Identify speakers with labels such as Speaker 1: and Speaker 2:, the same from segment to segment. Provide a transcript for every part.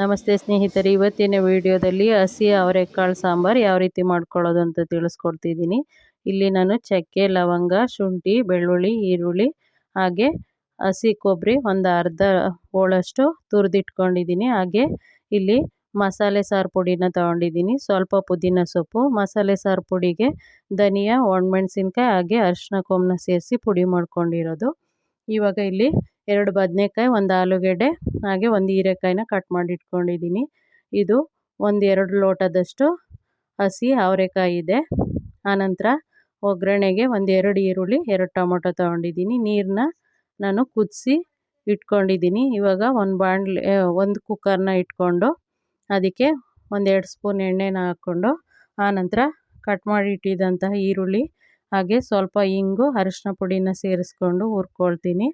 Speaker 1: ನಮಸ್ತೆ ಸ್ನೇಹಿತರೆ, ಇವತ್ತಿನ ವಿಡಿಯೋದಲ್ಲಿ ಹಸಿ ಅವರೆಕಾಳು ಸಾಂಬಾರು ಯಾವ ರೀತಿ ಮಾಡ್ಕೊಳ್ಳೋದು ಅಂತ ತಿಳಿಸ್ಕೊಡ್ತಿದ್ದೀನಿ. ಇಲ್ಲಿ ನಾನು ಚಕ್ಕೆ, ಲವಂಗ, ಶುಂಠಿ, ಬೆಳ್ಳುಳ್ಳಿ, ಈರುಳ್ಳಿ ಹಾಗೆ ಹಸಿ ಕೊಬ್ಬರಿ ಒಂದು ಅರ್ಧ ಹೋಳಷ್ಟು ತುರಿದಿಟ್ಕೊಂಡಿದ್ದೀನಿ. ಹಾಗೆ ಇಲ್ಲಿ ಮಸಾಲೆ ಸಾರು ಪುಡಿನ ತೊಗೊಂಡಿದ್ದೀನಿ. ಸ್ವಲ್ಪ ಪುದೀನ ಸೊಪ್ಪು, ಮಸಾಲೆ ಸಾರು ಪುಡಿಗೆ ಧನಿಯಾ, ಒಣಮೆಣಸಿನ್ಕಾಯಿ ಹಾಗೆ ಅರಿಶಿನ ಕೊಮ್ಮನ ಸೇರಿಸಿ ಪುಡಿ ಮಾಡ್ಕೊಂಡಿರೋದು. ಇವಾಗ ಇಲ್ಲಿ ಎರಡು ಬದನೆಕಾಯಿ, ಒಂದು ಆಲೂಗೆಡ್ಡೆ, ಹಾಗೆ ಒಂದು ಹೀರೆಕಾಯಿನ ಕಟ್ ಮಾಡಿ ಇಟ್ಕೊಂಡಿದ್ದೀನಿ. ಇದು ಒಂದು ಎರಡು ಲೋಟದಷ್ಟು ಹಸಿ ಅವರೆಕಾಯಿ ಇದೆ. ಆನಂತರ ಒಗ್ಗರಣೆಗೆ ಒಂದು ಎರಡು ಈರುಳ್ಳಿ, ಎರಡು ಟೊಮೊಟೊ ತೊಗೊಂಡಿದ್ದೀನಿ. ನೀರನ್ನ ನಾನು ಕುದಿಸಿ ಇಟ್ಕೊಂಡಿದ್ದೀನಿ. ಇವಾಗ ಒಂದು ಬಾಣಲೆ ಒಂದು ಕುಕ್ಕರ್ನ ಇಟ್ಕೊಂಡು ಅದಕ್ಕೆ ಒಂದೆರಡು ಸ್ಪೂನ್ ಎಣ್ಣೆನ ಹಾಕ್ಕೊಂಡು ಆನಂತರ ಕಟ್ ಮಾಡಿ ಇಟ್ಟಿದ್ದಂತಹ ಈರುಳ್ಳಿ, ಹಾಗೆ ಸ್ವಲ್ಪ ಇಂಗು ಅರಿಶಿನ ಪುಡಿನ ಸೇರಿಸ್ಕೊಂಡು ಹುರ್ಕೊಳ್ತೀನಿ.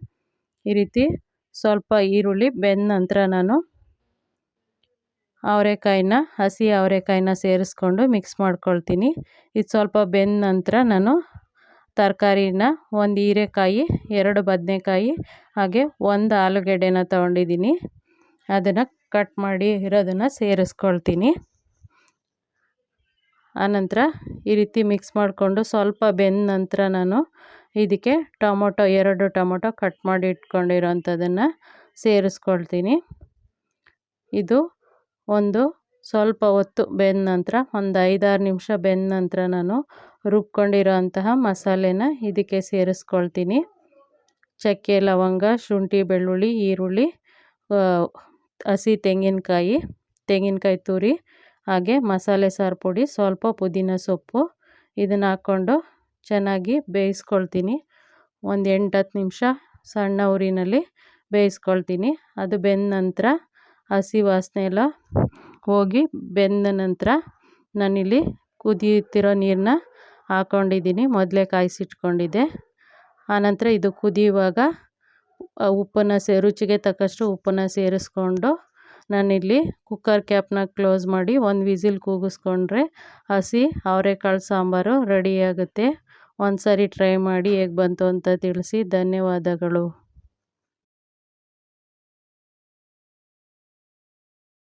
Speaker 1: ಈ ರೀತಿ ಸ್ವಲ್ಪ ಈರುಳ್ಳಿ ಬೆಂದ ನಂತರ ನಾನು ಅವರೆಕಾಯಿನ, ಹಸಿ ಅವರೆಕಾಯಿನ ಸೇರಿಸ್ಕೊಂಡು ಮಿಕ್ಸ್ ಮಾಡ್ಕೊಳ್ತೀನಿ. ಇದು ಸ್ವಲ್ಪ ಬೆಂದ ನಂತರ ನಾನು ತರಕಾರಿನ ಒಂದು ಹೀರೆಕಾಯಿ, ಎರಡು ಬದನೆಕಾಯಿ, ಹಾಗೆ ಒಂದು ಆಲೂಗೆಡ್ಡೆನ ತೊಗೊಂಡಿದ್ದೀನಿ. ಅದನ್ನು ಕಟ್ ಮಾಡಿ ಇರೋದನ್ನು ಸೇರಿಸ್ಕೊಳ್ತೀನಿ. ಆನಂತರ ಈ ರೀತಿ ಮಿಕ್ಸ್ ಮಾಡಿಕೊಂಡು ಸ್ವಲ್ಪ ಬೆಂದ ನಂತರ ನಾನು ಇದಕ್ಕೆ ಟೊಮೊಟೊ, ಎರಡು ಟೊಮೊಟೊ ಕಟ್ ಮಾಡಿ ಇಟ್ಕೊಂಡಿರೋಂಥದ್ದನ್ನು ಸೇರಿಸ್ಕೊಳ್ತೀನಿ. ಇದು ಒಂದು ಸ್ವಲ್ಪ ಹೊತ್ತು ಬೆಂದ ನಂತರ, ಒಂದು ಐದಾರು ನಿಮಿಷ ಬೆಂದ ನಂತರ ನಾನು ರುಬ್ಕೊಂಡಿರೋ ಅಂತಹ ಮಸಾಲೆನ ಇದಕ್ಕೆ ಸೇರಿಸ್ಕೊಳ್ತೀನಿ. ಚಕ್ಕೆ, ಲವಂಗ, ಶುಂಠಿ, ಬೆಳ್ಳುಳ್ಳಿ, ಈರುಳ್ಳಿ ಹಸಿ ತೆಂಗಿನಕಾಯಿ ತೆಂಗಿನಕಾಯಿ ತುರಿ, ಹಾಗೆ ಮಸಾಲೆ ಸಾರು ಪುಡಿ, ಸ್ವಲ್ಪ ಪುದೀನ ಸೊಪ್ಪು ಇದನ್ನು ಹಾಕ್ಕೊಂಡು ಚೆನ್ನಾಗಿ ಬೇಯಿಸ್ಕೊಳ್ತೀನಿ. ಒಂದು ಎಂಟು ಹತ್ತು ನಿಮಿಷ ಸಣ್ಣ ಉರಿನಲ್ಲಿ ಬೇಯಿಸ್ಕೊಳ್ತೀನಿ. ಅದು ಬೆಂದ ನಂತರ ಹಸಿ ವಾಸನೆ ಎಲ್ಲ ಹೋಗಿ ಬೆಂದ ನಂತರ ನಾನಿಲ್ಲಿ ಕುದಿಯುತ್ತಿರೋ ನೀರನ್ನ ಹಾಕ್ಕೊಂಡಿದ್ದೀನಿ ಮೊದಲೇ ಕಾಯಿಸಿಟ್ಕೊಂಡಿದ್ದೆ. ಆನಂತರ ಇದು ಕುದಿಯುವಾಗ ಉಪ್ಪನ್ನು ಸೇ, ರುಚಿಗೆ ತಕ್ಕಷ್ಟು ಉಪ್ಪನ್ನು ಸೇರಿಸ್ಕೊಂಡು ನಾನಿಲ್ಲಿ ಕುಕ್ಕರ್ ಕ್ಯಾಪ್ನ ಕ್ಲೋಸ್ ಮಾಡಿ ಒಂದು ವಿಸಿಲ್ ಕೂಗಿಸ್ಕೊಂಡ್ರೆ ಹಸಿ ಅವರೆಕಾಳು ಸಾಂಬಾರು ರೆಡಿಯಾಗುತ್ತೆ ಒಂದು ಸಾರಿ ಟ್ರೈ ಮಾಡಿ ಹೇಗೆ ಬಂತು ಅಂತ ತಿಳಿಸಿ. ಧನ್ಯವಾದಗಳು.